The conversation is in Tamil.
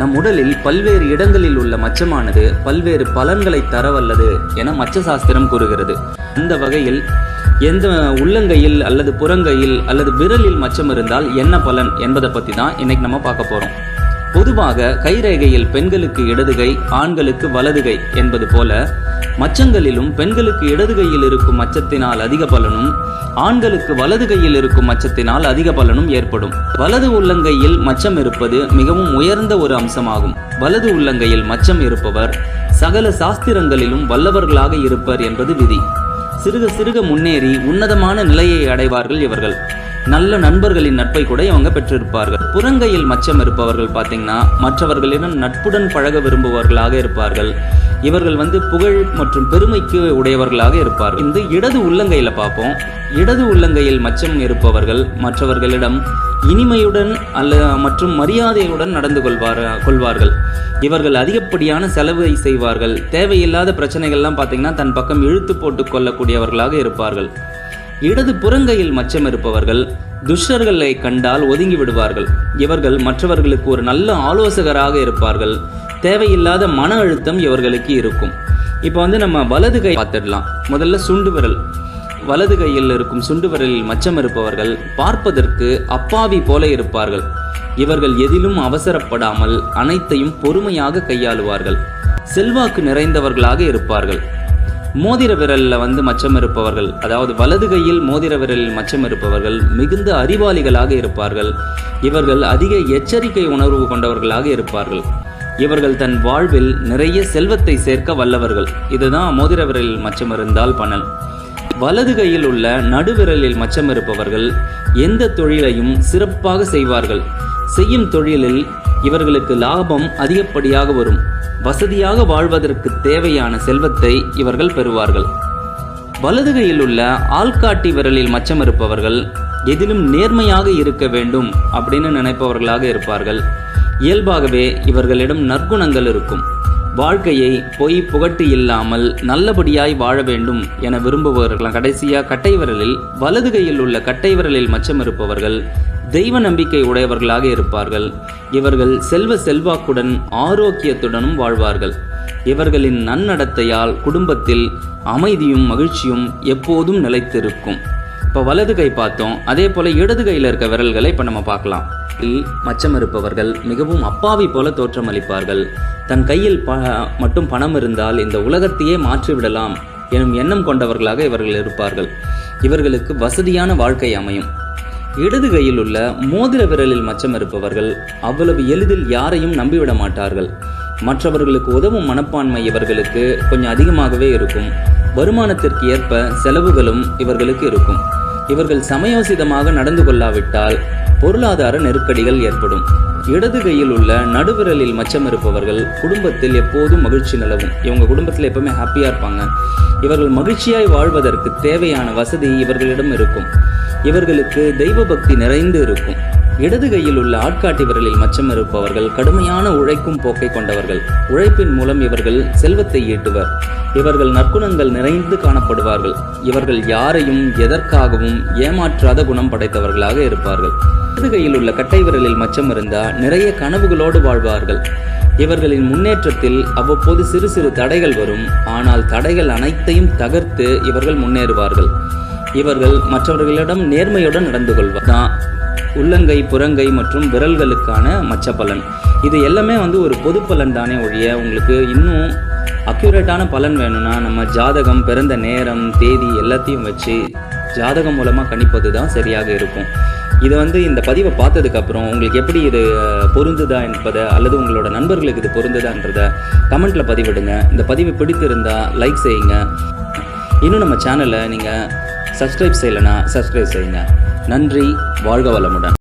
நம் உடலில் பல்வேறு இடங்களில் உள்ள மச்சமானது பல்வேறு பலன்களை தரவல்லது என மச்ச சாஸ்திரம் கூறுகிறது. இந்த வகையில் எந்த உள்ளங்கையில் அல்லது புறங்கையில் அல்லது விரலில் மச்சம் இருந்தால் என்ன பலன் என்பதை பற்றி தான் இன்னைக்கு நம்ம பார்க்க போறோம். பொதுவாக கைரேகையில் பெண்களுக்கு இடதுகை ஆண்களுக்கு வலதுகை என்பது போல மச்சங்களிலும் பெண்களுக்கு இடது கையில் இருக்கும் மச்சத்தினால் அதிக பலனும் ஆண்களுக்கு வலது கையில் இருக்கும் மச்சத்தினால் அதிக பலனும் ஏற்படும். வலது உள்ளங்கையில் மச்சம் இருப்பது மிகவும் உயர்ந்த ஒரு அம்சமாகும். வலது உள்ளங்கையில் மச்சம் இருப்பவர் சகல சாஸ்திரங்களிலும் வல்லவர்களாக இருப்பர் என்பது விதி. சிறுக சிறுக முன்னேறி உன்னதமான நிலையை அடைவார்கள் இவர்கள். நல்ல நண்பர்களின் நட்பை கூட இவங்க பெற்றிருப்பார்கள். புறங்கையில் மச்சம் இருப்பவர்கள் பார்த்தீங்கன்னா மற்றவர்களிடம் நட்புடன் பழக விரும்புபவர்களாக இருப்பார்கள். இவர்கள் வந்து புகழ் மற்றும் பெருமைக்கு உடையவர்களாக இருப்பார்கள். இந்த இடது உள்ளங்கையில் பார்ப்போம். இடது உள்ளங்கையில் மச்சம் இருப்பவர்கள் மற்றவர்களிடம் இனிமையுடன் அல்ல மற்றும் மரியாதையுடன் நடந்து கொள்வார் கொள்வார்கள். இவர்கள் அதிகப்படியான செலவை செய்வார்கள். தேவையில்லாத பிரச்சனைகள்லாம் பார்த்தீங்கன்னா தன் பக்கம் இழுத்து போட்டு கொள்ளக்கூடியவர்களாக இருப்பார்கள். இடது புறங்கையில் மச்சம் இருப்பவர்கள் துஷ்டர்களை கண்டால் ஒதுங்கி விடுவார்கள் இவர்கள் மற்றவர்களுக்கு ஒரு நல்ல ஆலோசகராக இருப்பார்கள். தேவையில்லாத மன அழுத்தம் இவர்களுக்கு இருக்கும். இப்போ வந்து நம்ம வலது கை பார்த்துடலாம். முதல்ல சுண்டு விரல். வலது கையில் இருக்கும் சுண்டு விரலில் மச்சம் இருப்பவர்கள் பார்ப்பதற்கு அப்பாவி போல இருப்பார்கள். இவர்கள் எதிலும் அவசரப்படாமல் அனைத்தையும் பொறுமையாக கையாளுவார்கள். செல்வாக்கு நிறைந்தவர்களாக இருப்பார்கள். மோதிர விரலில் வந்து மச்சம் இருப்பவர்கள் அதாவது வலது கையில் மோதிர விரலில் மச்சம் இருப்பவர்கள் மிகுந்த அறிவாளிகளாக இருப்பார்கள். இவர்கள் அதிக எச்சரிக்கை உணர்வு கொண்டவர்களாக இருப்பார்கள். இவர்கள் தன் வாழ்வில் நிறைய செல்வத்தை சேர்க்க வல்லவர்கள். இதுதான் மோதிர விரலில் மச்சம் இருந்தால் பணல் வலது கையில் உள்ள நடுவிரலில் மச்சம் இருப்பவர்கள் எந்த தொழிலையும் சிறப்பாக செய்வார்கள். செய்யும் தொழிலில் இவர்களுக்கு லாபம் அதிகப்படியாக வரும். வசதியாக வாழ்வதற்கு தேவையான செல்வத்தை இவர்கள் பெறுவார்கள். வலது கையில் உள்ள ஆள்காட்டி விரலில் மச்சம் இருப்பவர்கள் எதிலும் நேர்மையாக இருக்க வேண்டும் அப்படின்னு நினைப்பவர்களாக இருப்பார்கள். இயல்பாகவே இவர்களிடம் நற்குணங்கள் இருக்கும். வாழ்க்கையை பொய் புகட்டு இல்லாமல் நல்லபடியாய் வாழ வேண்டும் என விரும்புபவர்கள் கடைசியாக கட்டை விரலில் வலது கையில் உள்ள கட்டை விரலில் மச்சம் இருப்பவர்கள் தெய்வ நம்பிக்கை உடையவர்களாக இருப்பார்கள். இவர்கள் செல்வ செல்வாக்குடன் ஆரோக்கியத்துடனும் வாழ்வார்கள். இவர்களின் நன்னடத்தையால் குடும்பத்தில் அமைதியும் மகிழ்ச்சியும் எப்போதும் நிலைத்திருக்கும். இப்போ வலது கை பார்த்தோம். அதே போல இடது கையில் இருக்க விரல்களை இப்போ நம்ம பார்க்கலாம். இல் மச்சம் இருப்பவர்கள் மிகவும் அப்பாவி போல தோற்றமளிப்பார்கள் தன் கையில் ப மட்டும் பணம் இருந்தால் இந்த உலகத்தையே மாற்றிவிடலாம். எனும் எண்ணம் கொண்டவர்களாக இவர்கள் இருப்பார்கள். இவர்களுக்கு வசதியான வாழ்க்கை அமையும். இடது கையில் உள்ள மோதிர விரலில் மச்சம் இருப்பவர்கள் அவ்வளவு எளிதில் யாரையும் நம்பிவிட மாட்டார்கள். மற்றவர்களுக்கு உதவும் மனப்பான்மை இவர்களுக்கு கொஞ்சம் அதிகமாகவே இருக்கும். வருமானத்திற்கு ஏற்ப செலவுகளும் இவர்களுக்கு இருக்கும். இவர்கள் சமயோசிதமாக நடந்து கொள்ளாவிட்டால் பொருளாதார நெருக்கடிகள் ஏற்படும். இடது கையில் உள்ள நடுவிரலில் மச்சம் இருப்பவர்கள் குடும்பத்தில் எப்போதும் மகிழ்ச்சி நிலவும். இவங்க குடும்பத்தில் எப்பவுமே ஹாப்பியாக இருப்பாங்க. இவர்கள் மகிழ்ச்சியாய் வாழ்வதற்கு தேவையான வசதி இவர்களிடம் இருக்கும். இவர்களுக்கு தெய்வ பக்தி நிறைந்து இருக்கும். இடது கையில் உள்ள ஆட்காட்டி விரலில் மச்சம் இருப்பவர்கள் கடுமையான உழைக்கும் போக்கை கொண்டவர்கள். உழைப்பின் மூலம் இவர்கள் செல்வத்தை ஈட்டுவர். இவர்கள் நற்குணங்கள் நிறைந்து காணப்படுவார்கள். இவர்கள் யாரையும் எதற்காகவும் ஏமாற்றாத குணம் படைத்தவர்களாக இருப்பார்கள். இடது கையில் உள்ள கட்டை விரலில் மச்சம் இருந்தால் நிறைய கனவுகளோடு வாழ்வார்கள். இவர்களின் முன்னேற்றத்தில் அவ்வப்போது சிறு சிறு தடைகள் வரும். ஆனால் தடைகள் அனைத்தையும் தகர்த்து இவர்கள் முன்னேறுவார்கள். இவர்கள் மற்றவர்களிடம் நேர்மையுடன் நடந்து கொள்வதுதான் தான் உள்ளங்கை புறங்கை மற்றும் விரல்களுக்கான மச்ச பலன் இது எல்லாமே வந்து ஒரு பொது பலன் தானே ஒழிய உங்களுக்கு இன்னும் அக்யூரேட்டான பலன் வேணும்னா நம்ம ஜாதகம் பிறந்த நேரம் தேதி எல்லாத்தையும் வச்சு ஜாதகம் மூலமாக கணிப்பது தான் சரியாக இருக்கும். இது வந்து இந்த பதிவை பார்த்ததுக்கப்புறம் உங்களுக்கு எப்படி இது பொருந்துதா என்பதை அல்லது உங்களோட நண்பர்களுக்கு இது பொருந்துதான்றதை கமெண்ட்டில் பதிவிடுங்க. இந்த பதிவு பிடித்திருந்தால் லைக் செய்யுங்க. இன்னும் நம்ம சேனலை நீங்கள் சப்ஸ்கிரைப் செய்யலைன்னா சப்ஸ்கிரைப் செய்யுங்க. நன்றி வாழ்க வளமுடன்.